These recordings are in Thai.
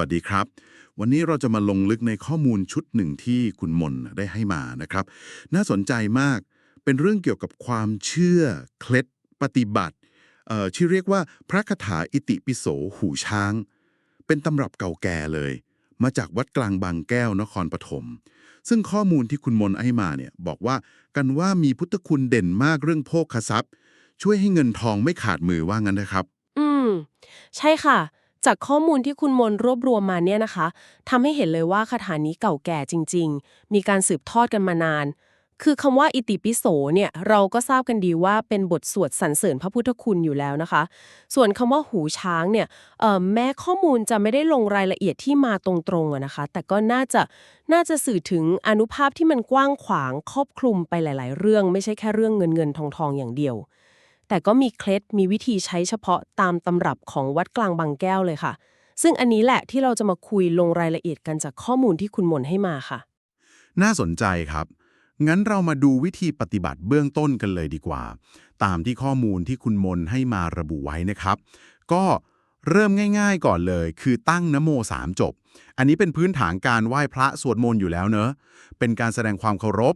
วัสดีครับ วันนี้เราจะมาลงลึกในข้อมูลชุดหนึ่งที่คุณมนได้ให้มานะครับ น่าสนใจมากเป็นเรื่องเกี่ยวกับความเชื่อ เคล็ด ปฏิบัติเอ่อที่เรียกว่าพระคาถาอิติปิโสหูช้าง เป็นตำรับเก่าแก่เลย มาจากวัดกลางบางแก้วนครปฐมซึ่งข้อมูลที่คุณมนให้มาเนี่ยบอกว่ากันว่ามีพุทธคุณเด่นมากเรื่องโภคทรัพย์ ช่วยให้เงินทองไม่ขาดมือว่างั้นนะครับ อืม ใช่ค่ะ จากข้อมูลที่คุณมนรวบรวมมาเนี่ยนะคะทำให้เห็นเลยว่าคาถานี้เก่าแก่จริง ๆ มีการสืบทอดกันมานาน คือคำว่าอิติปิโสเนี่ยเราก็ทราบกันดีว่าเป็นบทสวดสรรเสริญพระพุทธคุณอยู่แล้วนะคะ ส่วนคำว่าหูช้างเนี่ยเอ่อแม้ข้อมูลจะไม่ได้ลงรายละเอียดที่มาตรงๆนะคะ แต่ก็น่าจะน่าจะสื่อถึงอนุภาพที่มันกว้างขวางครอบคลุมไปหลาย ๆ เรื่อง ไม่ใช่แค่เรื่องเงินเงินทองทองอย่างเดียว แต่ก็มีเคล็ดมีวิธีใช้เฉพาะตามตำรับของวัดกลางบางแก้วเลยค่ะ ซึ่งอันนี้แหละที่เราจะมาคุยลงรายละเอียดกันจากข้อมูลที่คุณมนให้มาค่ะ น่าสนใจครับ งั้นเรามาดูวิธีปฏิบัติเบื้องต้นกันเลยดีกว่า ตามที่ข้อมูลที่คุณมนให้มาระบุไว้นะครับ ก็เริ่มง่าย ๆ ก่อนเลย คือตั้งนโมสามจบ อันนี้เป็นพื้นฐานการไหว้พระสวดมนต์อยู่แล้วเนอะเป็นการแสดงความเคารพ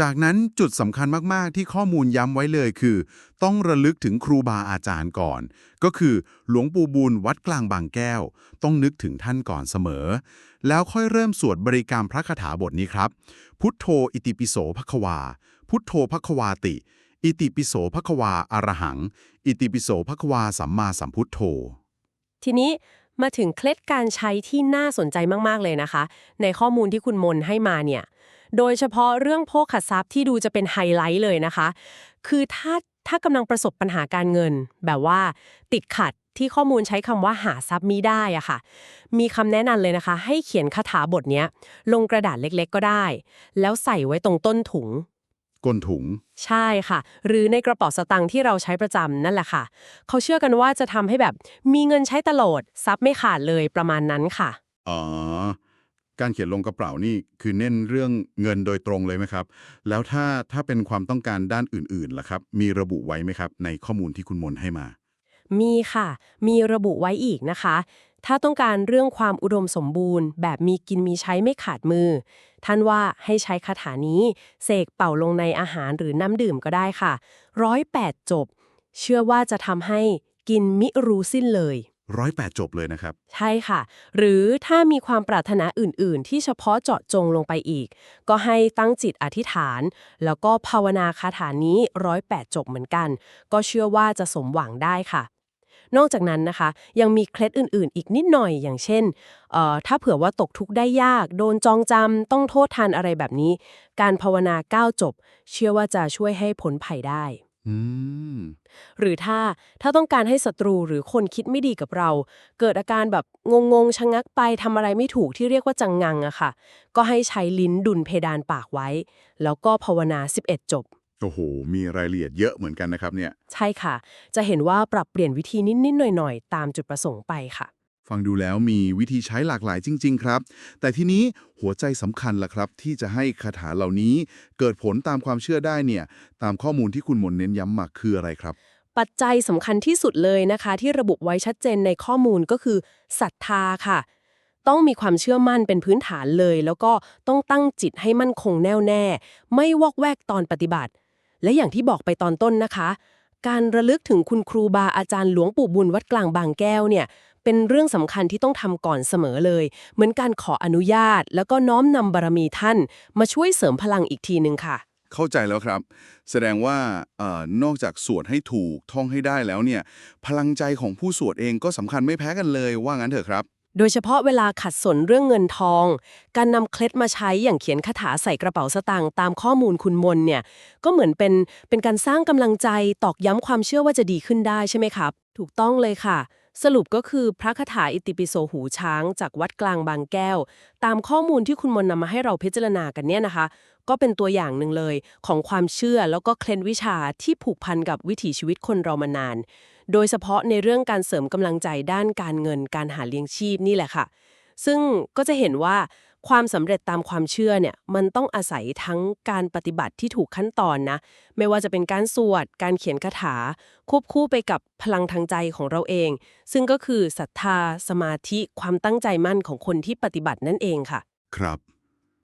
จากนั้นจุดสำคัญมาก ๆ ที่ข้อมูลย้ำไว้เลยคือ ต้องระลึกถึงครูบาอาจารย์ก่อน ก็คือหลวงปู่บุญวัดกลางบางแก้ว ต้องนึกถึงท่านก่อนเสมอ แล้วค่อยเริ่มสวดบริกรรมพระคาถาบทนี้ครับ พุทโธอิติปิโสภควา พุทโธภควาติ อิติปิโสภควาอรหัง อิติปิโสภควาสัมมาสัมพุทโธ ทีนี้มาถึงเคล็ดการใช้ที่น่าสนใจมาก ๆ เลยนะคะ ในข้อมูลที่คุณมนให้มาเนี่ย โดยเฉพาะเรื่องโภคทรัพย์ที่ดูจะเป็นไฮไลท์เลยนะคะ คือถ้าถ้ากำลังประสบปัญหาการเงิน แบบว่าติดขัดที่ข้อมูลใช้คำว่าหาทรัพย์มิได้อะค่ะ มีคำแนะนำเลยนะคะ ให้เขียนคาถาบทเนี้ยลงกระดาษเล็กๆก็ได้ แล้วใส่ไว้ตรงต้นถุง ก้นถุง ใช่ค่ะ หรือในกระเป๋าสตางค์ที่เราใช้ประจำนั่นแหละค่ะ เขาเชื่อกันว่าจะทำให้แบบมีเงินใช้ตลอดทรัพย์ไม่ขาดเลยประมาณนั้นค่ะ อ๋อ การเขียนลงกระเป๋านี่คือเน้นเรื่องเงินโดยตรงเลยไหมครับ แล้วถ้าถ้าเป็นความต้องการด้านอื่นๆล่ะครับ มีระบุไว้ไหมครับ ในข้อมูลที่คุณมนให้มา มีค่ะ มีระบุไว้อีกนะคะ ถ้าต้องการเรื่องความอุดมสมบูรณ์ แบบมีกินมีใช้ไม่ขาดมือ ท่านว่าให้ใช้คาถานี้ เสกเป่าลงในอาหารหรือน้ำดื่มก็ได้ค่ะร้อยแปดจบ เชื่อว่าจะทำให้กินมิรู้สิ้นเลย ร้อยแปดจบเลยนะครับ ใช่ค่ะ หรือถ้ามีความปรารถนาอื่น ๆ ที่เฉพาะเจาะจงลงไปอีก ก็ให้ตั้งจิตอธิษฐาน แล้วก็ภาวนาคาถานี้ร้อยแปดจบเหมือนกัน ก็เชื่อว่าจะสมหวังได้ค่ะ นอกจากนั้นนะคะ ยังมีเคล็ดอื่น ๆ อีกนิดหน่อยอย่างเช่นเอ่อถ้าเผื่อว่าตกทุกข์ได้ยาก โดนจองจำต้องโทษทานอะไรแบบนี้ การภาวนาก้าวจบ เชื่อว่าจะช่วยให้พ้นภัยได้ อืม หรือถ้าถ้าต้องการให้ศัตรูหรือคนคิดไม่ดีกับเรา เกิดอาการแบบงงๆชะงักไปทำอะไรไม่ถูกที่เรียกว่าจังงังอะค่ะ ก็ให้ใช้ลิ้นดุลเพดานปากไว้ แล้วก็ภาวนา 11 จบโอ้โห มีรายละเอียดเยอะเหมือนกันนะครับเนี่ย ใช่ค่ะ จะเห็นว่าปรับเปลี่ยนวิธีนิด ๆ หน่อย ๆ ตามจุดประสงค์ไปค่ะ ฟังดูแล้วมีวิธีใช้หลากหลายจริง ๆ ครับ แต่ทีนี้หัวใจสำคัญล่ะครับ ที่จะให้คาถาเหล่านี้ เกิดผลตามความเชื่อได้เนี่ย ตามข้อมูลที่คุณมนเน้นย้ำมาคืออะไรครับ ปัจจัยสำคัญที่สุดเลยนะคะ ที่ระบุไว้ชัดเจนในข้อมูลก็คือศรัทธาค่ะ ต้องมีความเชื่อมั่นเป็นพื้นฐานเลย แล้วก็ต้องตั้งจิตให้มั่นคงแน่วแน่ ไม่วอกแวกตอนปฏิบัติ และอย่างที่บอกไปตอนต้นนะคะ การระลึกถึงคุณครูบาอาจารย์หลวงปู่บุญวัดกลางบางแก้วเนี่ยเป็นเรื่องสำคัญที่ต้องทำก่อนเสมอเลย เหมือนการขออนุญาต แล้วก็น้อมนำบารมีท่าน มาช่วยเสริมพลังอีกทีหนึ่งค่ะ เข้าใจแล้วครับ แสดงว่าเออนอกจากสวดให้ถูกท่องให้ได้แล้วเนี่ย พลังใจของผู้สวดเองก็สำคัญไม่แพ้กันเลยว่างั้นเถอะครับ โดยเฉพาะเวลาขัดสนเรื่องเงินทอง การนำเคล็ดมาใช้อย่างเขียนคาถาใส่กระเป๋าสตางค์ตามข้อมูลคุณมนเนี่ย ก็เหมือนเป็นเป็นการสร้างกำลังใจตอกย้ำความเชื่อว่าจะดีขึ้นได้ใช่ไหมครับ ถูกต้องเลยค่ะ สรุปก็คือพระคาถาอิติปิโสหูช้าง จากวัดกลางบางแก้ว ตามข้อมูลที่คุณมนนำมาให้เราพิจารณากันเนี่ยนะคะ ก็เป็นตัวอย่างหนึ่งเลย ของความเชื่อแล้วก็เคล็ดวิชาที่ผูกพันกับวิถีชีวิตคนเรามานาน โดยเฉพาะในเรื่องการเสริมกำลังใจด้านการเงินการหาเลี้ยงชีพนี่แหละค่ะ ซึ่งก็จะเห็นว่า ความสำเร็จตามความเชื่อเนี่ยมันต้องอาศัยทั้งการปฏิบัติที่ถูกขั้นตอนนะ ไม่ว่าจะเป็นการสวด การเขียนคาถา ควบคู่ไปกับพลังทางใจของเราเอง ซึ่งก็คือศรัทธา สมาธิ ความตั้งใจมั่นของคนที่ปฏิบัตินั่นเองค่ะ ครับ